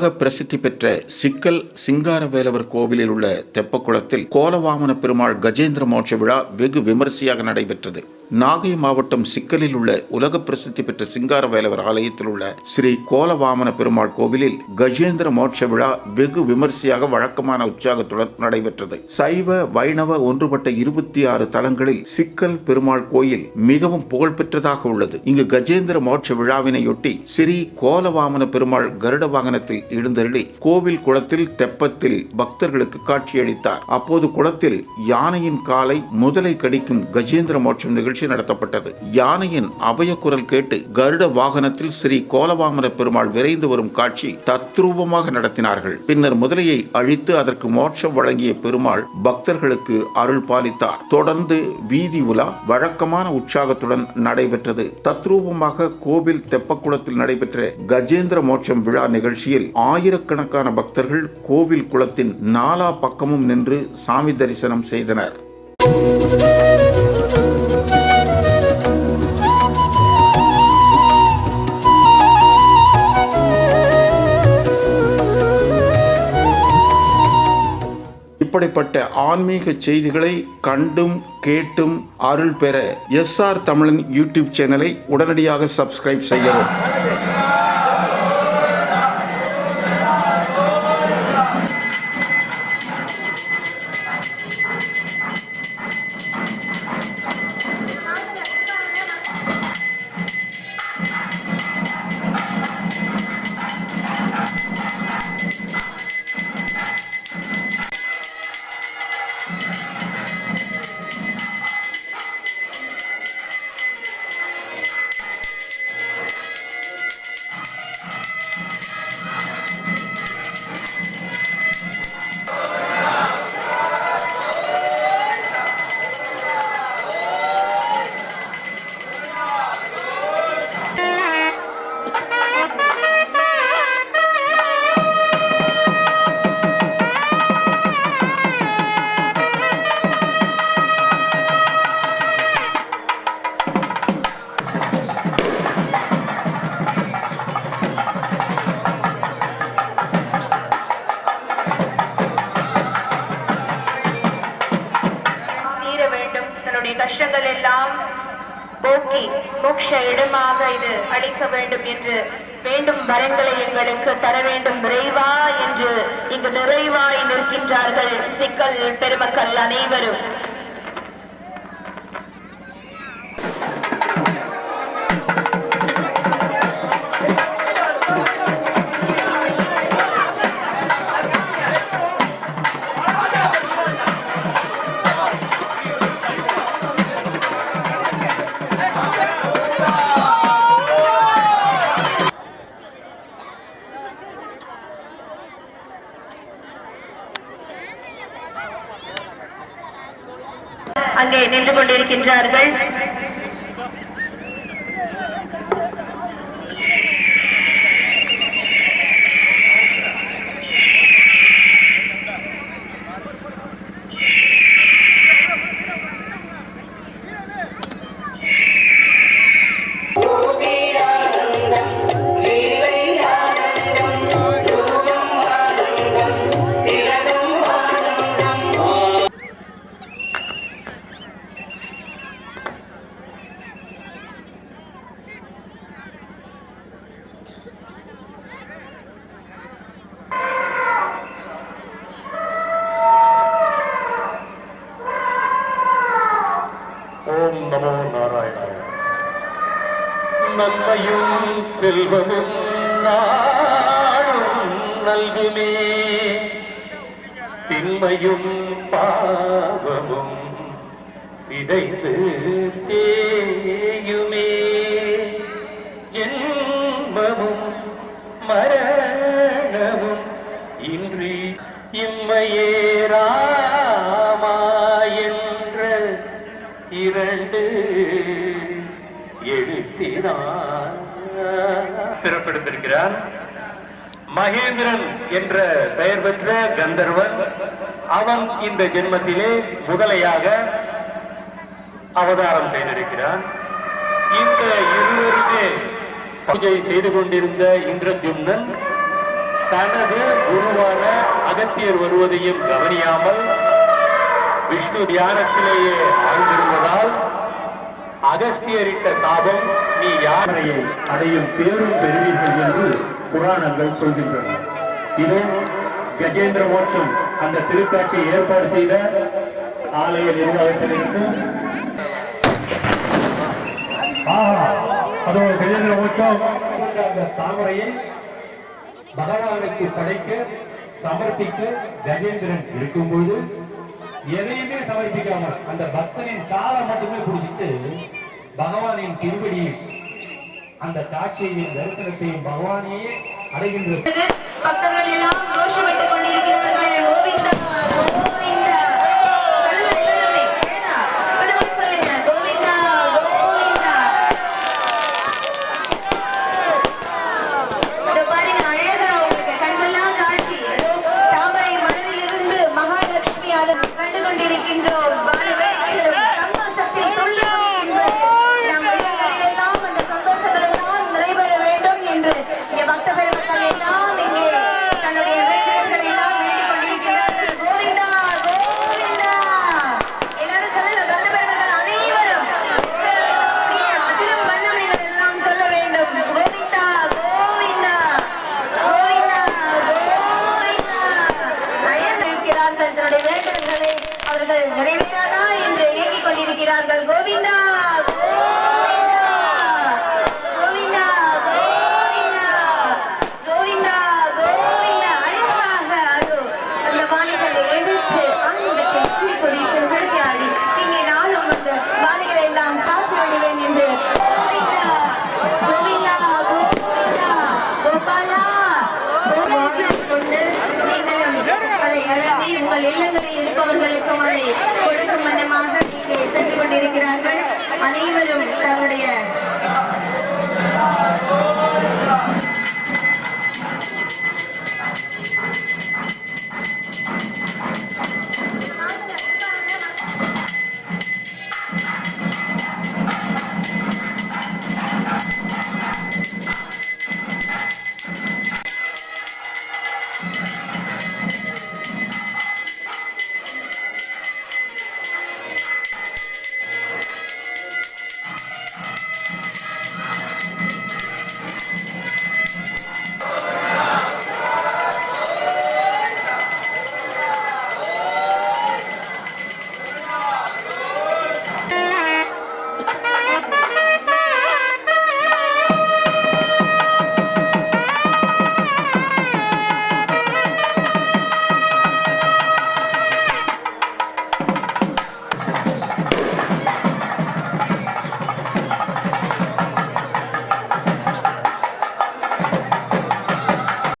உலக பிரசித்தி பெற்ற சிக்கல் சிங்காரவேலவர் கோவிலில் உள்ள தெப்பக்குளத்தில் கோலவாமன பெருமாள் கஜேந்திர மோட்ச விழா வெகு விமரிசையாக நடைபெற்றது. நாகை மாவட்டம் சிக்கலில் உள்ள உலக பிரசித்தி பெற்ற சிங்கார வேலவர் ஆலயத்தில் உள்ள ஸ்ரீ கோலவாமன பெருமாள் கோவிலில் கஜேந்திர மோட்ச விழா வெகு விமரிசையாக வழக்கமான உற்சாகத்துடன் நடைபெற்றது. சைவ வைணவ ஒன்றுபட்ட இருபத்தி ஆறு தலங்களில் சிக்கல் பெருமாள் கோயில் மிகவும் புகழ்பெற்றதாக உள்ளது. இங்கு கஜேந்திர மோட்ச விழாவினையொட்டி ஸ்ரீ கோலவாமன பெருமாள் கருட வாகனத்தில் எழுந்தருளி கோவில் குளத்தில் தெப்பத்தில் பக்தர்களுக்கு காட்சியளித்தார். அப்போது குளத்தில் யானையின் காலை முதலை கடிக்கும் கஜேந்திர மோட்சம் நிகழ்ச்சி நடத்தப்பட்டது. யானையின் அபய குரல் கேட்டு கருட வாகனத்தில் ஸ்ரீ கோலவாமன பெருமாள் விரைந்து வரும் காட்சி தத்ரூபமாக நடத்தினார்கள். பின்னர் முதலையை அழித்து அதற்கு மோட்சம் வழங்கிய பெருமாள் பக்தர்களுக்கு அருள் பாலித்தார். தொடர்ந்து வீதி உலா வழக்கமான உற்சாகத்துடன் நடைபெற்றது. தத்ரூபமாக கோவில் தெப்பக்குளத்தில் நடைபெற்ற கஜேந்திர மோட்சம் விழா நிகழ்ச்சியில் ஆயிரக்கணக்கான பக்தர்கள் கோவில் குளத்தின் நாலா பக்கமும் நின்று சாமி தரிசனம் செய்தனர். இப்படிப்பட்ட ஆன்மீக செய்திகளை கண்டும் கேட்டும் அருள் பெற எஸ்ஆர் தமிழன் யூடியூப் சேனலை உடனடியாக சப்ஸ்கிரைப் செய்யவும். கஷ்டங்கள் எல்லாம் போக்கி மோட்ச இடமாக இது அளிக்க வேண்டும் என்று வேண்டும் வரங்களை எங்களுக்கு தர வேண்டும். நிறைவா என்று இங்கு நிறைவாய் நிற்கின்றார்கள் சிக்கல் பெருமக்கள் அனைவரும். அங்கே நின்று கொண்டிருக்கின்றார்கள். நன்மையும் செல்வமும் நாடும் நல்குமே. திண்மையும் பாவமும் சிதைந்து தேயுமே. ஜென்மமும் மரணமும் இன்றி இம்மையே. பிறப்பெடுத்திருக்கிறார். மகேந்திரன் என்ற பெயர் பெற்ற கந்தர்வன் அவன் இந்த ஜென்மத்திலே முதலையாக அவதாரம் செய்திருக்கிறான். இந்த இருவருமே பூஜை செய்து கொண்டிருந்த இந்திரஜும்னன் தனது குருவான அகத்தியர் வருவதையும் கவனியாமல் விஷ்ணு தியானத்திலேயே ஆழ்ந்திருந்ததால் அகஸ்தியரிட்ட சாபம் நீ யானையை அடையும் பேரும் பெறுவீர்கள் என்று புராணங்கள் சொல்கின்றன. இது கஜேந்திர மோட்சம். அந்த திருக்காட்சியை ஏற்பாடு செய்த ஆலய நிர்வாகத்திலிருந்து. ஆஹா, அதோ கஜேந்திர மோட்சம். அந்த தாமரையை பகவானுக்கு படைக்க சமர்ப்பிக்க கஜேந்திரன் இருக்கும்போது எதையுமே சமர்ப்பிக்காமல் அந்த பக்தனின் காலை மட்டுமே பிடிச்சிட்டு பகவானின் திருவடியில் அந்த காட்சியையும் தரிசனத்தையும் பகவானையே அடைகின்றது. பக்தர்கள் எல்லாம் கோஷமிட்டுக் கொண்டிருக்கிறார்கள் கோவிந்தா கோவிந்தா சொல்லுங்க எல்லாருமே ஏன்னா மெதுவா சொல்லுங்க கோவிந்தா கோவிந்தா இதோ பாருங்க அழகா உங்களுக்கு கண்கெல்லாம் காட்சி ஏதோ தாமரை மலரில் இருந்து மகாலட்சுமி அதை கண்டு கொண்டிருக்கின்றோம் வான வேடிக்கைகளும் சந்தோஷத்தில் துள்ளி குதிக்கின்றது நம் உள்ளங்களில் எல்லாம் அந்த சந்தோஷங்கள் எல்லாம் நிறைவேற வேண்டும் என்று இங்கே பக்த பெருமக்கள் எல்லாம் இங்கே தன்னுடைய வேண்டுதல்களை எல்லாம் வேண்டிக் கொண்டிருக்கின்றார்கள் கோவிந்தா கோவிந்தா எல்லாரும் சொல்லல பக்த பெருமக்கள் அனைவரும் அப்படியே அதிரும் வண்ணம் நீங்கள் எல்லாம் சொல்ல வேண்டும் கோவிந்தா கோவிந்தா கோவிந்தா கோவிந்தா அழைத்திருக்கிறார்கள் தன்னுடைய வேண்டுதல்களை அவர்கள் நிறைவேறாதா என்று இயங்கிக் கொண்டிருக்கிறார்கள் கோவிந்தா கோவிந்தா கோவிந்தா கோவிந்தா கோவிந்தா கோவிந்தா அழகாக அது அந்த மாலைகளை எடுத்து ஆனந்தத்தை குறித்து விளையாடி இங்கே நானும் அந்த மாலைகளை எல்லாம் சாற்றி விடுவேன் என்று கோவிந்தா கோவிந்தா கோவிந்தா கோபாலா வாங்கிக் கொண்டு நீங்களும் அதை அழுத்தி உங்கள் இல்லங்களில் இருப்பவர்களுக்கும் அதை கொடுக்கும் மனமாக சென்று கொண்டிருக்கிறார்கள். அனைவரும் தன்னுடைய